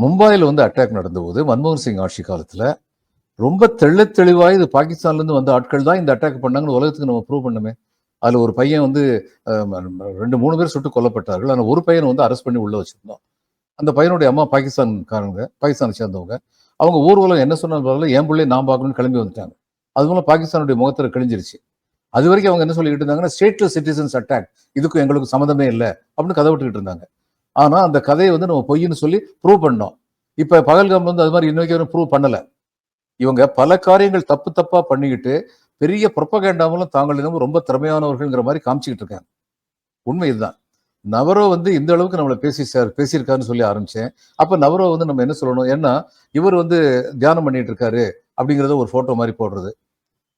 மும்பாயில் வந்து அட்டாக் நடந்தபோது மன்மோகன் சிங் ஆட்சி காலத்தில் ரொம்ப தெள்ள தெளிவாக இது பாகிஸ்தான்லேருந்து வந்த ஆட்கள் தான் இந்த அட்டாக் பண்ணாங்கன்னு உலகத்துக்கு நம்ம ப்ரூவ் பண்ணுமே. அதில் ஒரு பையன் வந்து ரெண்டு மூணு பேர் சுட்டு கொல்லப்பட்டார்கள். ஆனால் ஒரு பையனை வந்து அரெஸ்ட் பண்ணி உள்ளே வச்சுருந்தோம். அந்த பையனுடைய அம்மா பாகிஸ்தான்காரங்க பாகிஸ்தானை சேர்ந்தவங்க. அவங்க ஊர் உலகம் என்ன சொன்னாலும் பரவாயில்ல என் பிள்ளை நான் பார்க்கணும்னு கிளம்பி வந்துட்டாங்க. அது மூலம் பாகிஸ்தானுடைய முகத்தில் கிழிஞ்சிருச்சு. அது வரைக்கும் அவங்க என்ன சொல்லிக்கிட்டு இருந்தாங்கன்னா ஸ்டேட்லெஸ் சிட்டிசன்ஸ் அட்டாக் இதுக்கும் எங்களுக்கு சம்மந்தமே இல்லை. அப்படின்னு கதை விட்டுக்கிட்டு இருந்தாங்க. ஆனால் அந்த கதையை வந்து நம்ம பொய்ன்னு சொல்லி ப்ரூவ் பண்ணோம். இப்போ பகல்காம் வந்து அது மாதிரி இன்னைக்கு வரைக்கும் ப்ரூவ் பண்ணலை. இவங்க பல காரியங்கள் தப்பு தப்பாக பண்ணிக்கிட்டு பெரிய புறப்பகேண்டாமலும் தாங்கள் இன்னமும் ரொம்ப திறமையானவர்கள்ங்கிற மாதிரி காமிச்சிக்கிட்டு இருக்காங்க. உண்மை இதுதான். நவரோ வந்து இந்த அளவுக்கு நம்மளை பேசி சார் பேசியிருக்காருன்னு சொல்லி ஆரம்பிச்சேன். அப்போ நவரோ வந்து நம்ம என்ன சொல்லணும்? ஏன்னா இவர் வந்து தியானம் பண்ணிட்டு இருக்காரு அப்படிங்கிறத ஒரு ஃபோட்டோ மாதிரி போடுறது.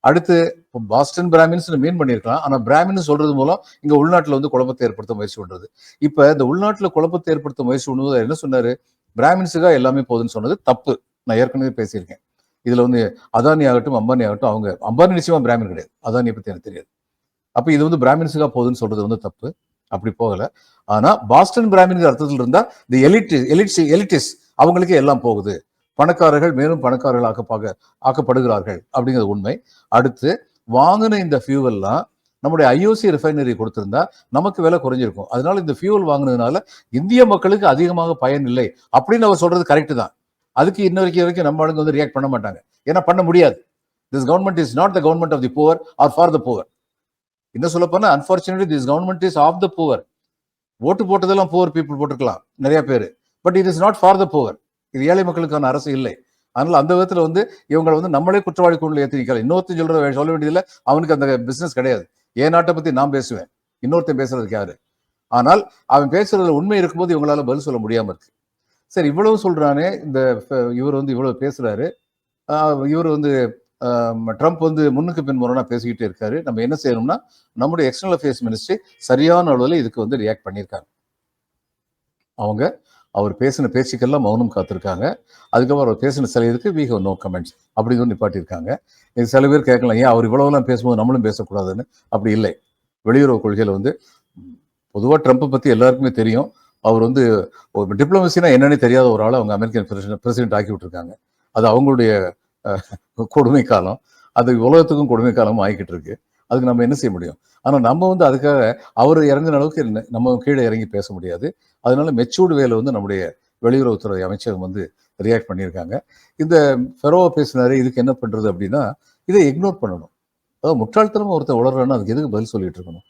அடுத்து இப்போ பாஸ்டன் பிராமின்ஸ் மீன் பண்ணியிருக்கலாம். ஆனால் பிராமின் சொல்றது மூலம் இங்கே உள்நாட்டில் வந்து குழப்பத்தை ஏற்படுத்த முயற்சி பண்ணுறது இப்போ இந்த உள்நாட்டில் குழப்பத்தை ஏற்படுத்த முயற்சி பண்ணுவது என்ன சொன்னார்? பிராமின்ஸுக்காக எல்லாமே போகுதுன்னு சொன்னது தப்பு. நான் ஏற்கனவே பேசியிருக்கேன். இதில் வந்து அதானி ஆகட்டும் அம்பானி ஆகட்டும் அவங்க அம்பானி நிச்சயமா பிராமின் கிடையாது. அதானியை பற்றி எனக்கு தெரியாது. அப்போ இது வந்து பிராமின்ஸுக்காக போகுதுன்னு சொல்றது வந்து தப்பு. அப்படி போகல. ஆனா பாஸ்டன் பிராமின் அர்த்தத்தில் இருந்தா இந்த எலிட் எலிட் எலிட்டிஸ் அவங்களுக்கே எல்லாம் போகுது. பணக்காரர்கள் மேலும் பணக்காரர்கள் ஆக்கப்பாக ஆக்கப்படுகிறார்கள் அப்படிங்கிறது உண்மை. அடுத்து வாங்கின இந்த ஃபியூவல்லாம் நம்முடைய ஐஓசி ரிஃபைனரி கொடுத்திருந்தா நமக்கு விலை குறைஞ்சிருக்கும். அதனால இந்த ஃபியூவல் வாங்கினதுனால இந்திய மக்களுக்கு அதிகமாக பயன் இல்லை அப்படின்னு அவர் சொல்றது கரெக்டு தான். அதுக்கு இன்ன வரைக்கும் வரைக்கும் நம்ம ஆளுங்க வந்து ரியாக்ட் பண்ண மாட்டாங்க. ஏன்னா பண்ண முடியாது. This government is not the government of the poor or for the poor என்ன சொல்ல போனா unfortunately this government is of the poor ஓட்டு போட்டதெல்லாம் புவர் பீப்புள் போட்டிருக்கலாம் நிறைய பேர். But it is not for the poor இது ஏழை மக்களுக்கான அரசு இல்லை. அதனால அந்த விதத்துல வந்து இவங்களை வந்து நம்மளே குற்றவாளி குழுல ஏற்றி நிற்கலாம் இன்னொருத்தன் சொல்ற சொல்ல வேண்டியதில்ல. அவனுக்கு அந்த பிசினஸ் கிடையாது. என் நாட்டை பத்தி நான் பேசுவேன். இன்னொருத்தன் பேசுறதுக்கு யாரு? ஆனால் அவன் பேசுறதுல உண்மை இருக்கும்போது இவங்களால பதில் சொல்ல முடியாம இருக்கு. சரி இவ்வளவு சொல்றானே. இந்த இவர் வந்து இவ்வளவு பேசுறாரு. ஆஹ் இவர் வந்து ஆஹ் ட்ரம்ப் வந்து முன்னுக்கு பின் முரணா பேசிக்கிட்டே இருக்காரு. நம்ம என்ன செய்யணும்னா நம்முடைய எக்ஸ்டர்னல் அஃபேர்ஸ் மினிஸ்ட்ரி சரியான அளவில் இதுக்கு வந்து ரியாக்ட் பண்ணியிருக்காங்க அவங்க அவர் பேசின பேச்சுக்கெல்லாம் மௌனம் காத்திருக்காங்க. அதுக்கப்புறம் அவர் பேசின சில இதுக்கு வி ஹவ் நோ கமெண்ட்ஸ் அப்படிங்கிற நிப்பாட்டியிருக்காங்க. இது சில பேர் கேட்கலாம் ஏன் அவர் இவ்வளவுலாம் பேசும்போது நம்மளும் பேசக்கூடாதுன்னு? அப்படி இல்லை. வெளியுறவு கொள்கையில் வந்து பொதுவாக ட்ரம்ப்பை பற்றி எல்லாருக்குமே தெரியும். அவர் வந்து ஒரு டிப்ளமசினா என்னன்னு தெரியாத ஒரு ஆள் அவங்க அமெரிக்கன் பிரசிடென்ட் பிரசிடென்ட் ஆக்கி விட்டுருக்காங்க. அது அவங்களுடைய கொடுமை காலம் அது உலகத்துக்கும் கொடுமை காலமும் ஆகிக்கிட்டு இருக்கு. அதுக்கு நம்ம என்ன செய்ய முடியும்? ஆனால் நம்ம வந்து அதுக்காக அவர் இறங்குற அளவுக்கு நம்ம கீழே இறங்கி பேச முடியாது. அதனால மெச்சூர்டு வேலை வந்து நம்முடைய வெளியுறவுத்துறை அமைச்சகம் வந்து ரியாக்ட் பண்ணியிருக்காங்க. இந்த ஃபெரோவா பேசினாரு இதுக்கு என்ன பண்றது அப்படின்னா இதை இக்னோர் பண்ணணும். அதாவது முட்டாள்தனமாக ஒருத்தர் உளறான்னா அதுக்கு எதுக்கு பதில் சொல்லிட்டு இருக்கணும்?